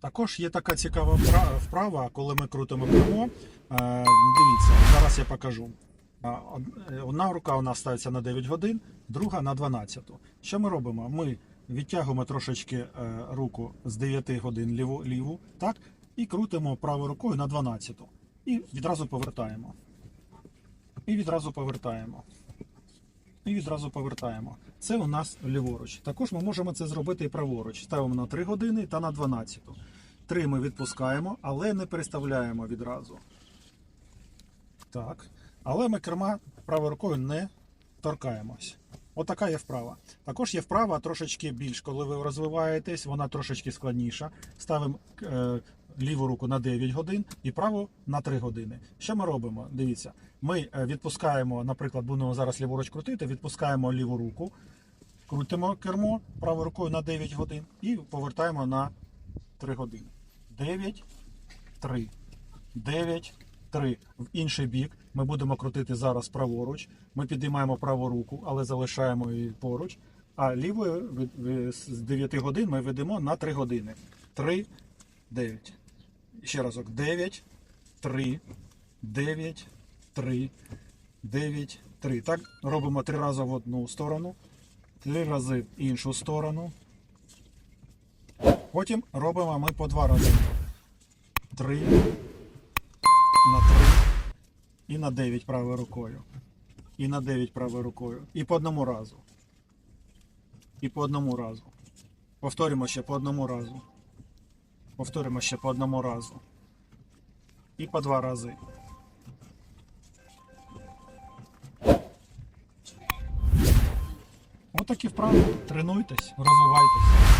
Також є така цікава вправа, коли ми крутимо кермо. Е, Дивіться, зараз я покажу. Е, е, Одна рука у нас ставиться на 9 годин, друга на 12. Що ми робимо? Ми відтягуємо трошечки руку з 9 годин ліву, ліву так, і крутимо правою рукою на 12. І відразу повертаємо. І відразу повертаємо. І відразу повертаємо. Це у нас ліворуч. Також ми можемо це зробити і праворуч. Ставимо на 3 години та на 12. 3 ми відпускаємо, але не переставляємо відразу. Так. Але ми керма правою рукою не торкаємось. Отака є вправа. Також є вправа трошечки більш, коли ви розвиваєтесь, вона трошечки складніша. Ставимо е, ліву руку на 9 годин і праву на 3 години. Що ми робимо? Дивіться, ми е, відпускаємо, наприклад, будемо зараз ліворуч крутити, відпускаємо ліву руку, крутимо кермо правою рукою на 9 годин і повертаємо на 3 години. 9, 3. 9, 3. В інший бік ми будемо крутити зараз праворуч. Ми підіймаємо праву руку, але залишаємо її поруч. А лівою з 9 годин ми ведемо на 3 години. 3, 9. Ще разок. 9, 3, 9, 3, 9, 3. Так робимо 3 рази в одну сторону, 3 рази в іншу сторону. Потім робимо ми по два рази. 3 на 3 і на 9 правою рукою. І на 9 правою рукою. І по одному разу. І по одному разу. Повторимо ще по одному разу. Повторимо ще по одному разу. І по два рази. Отакі вправи. Тренуйтесь, розвивайтесь.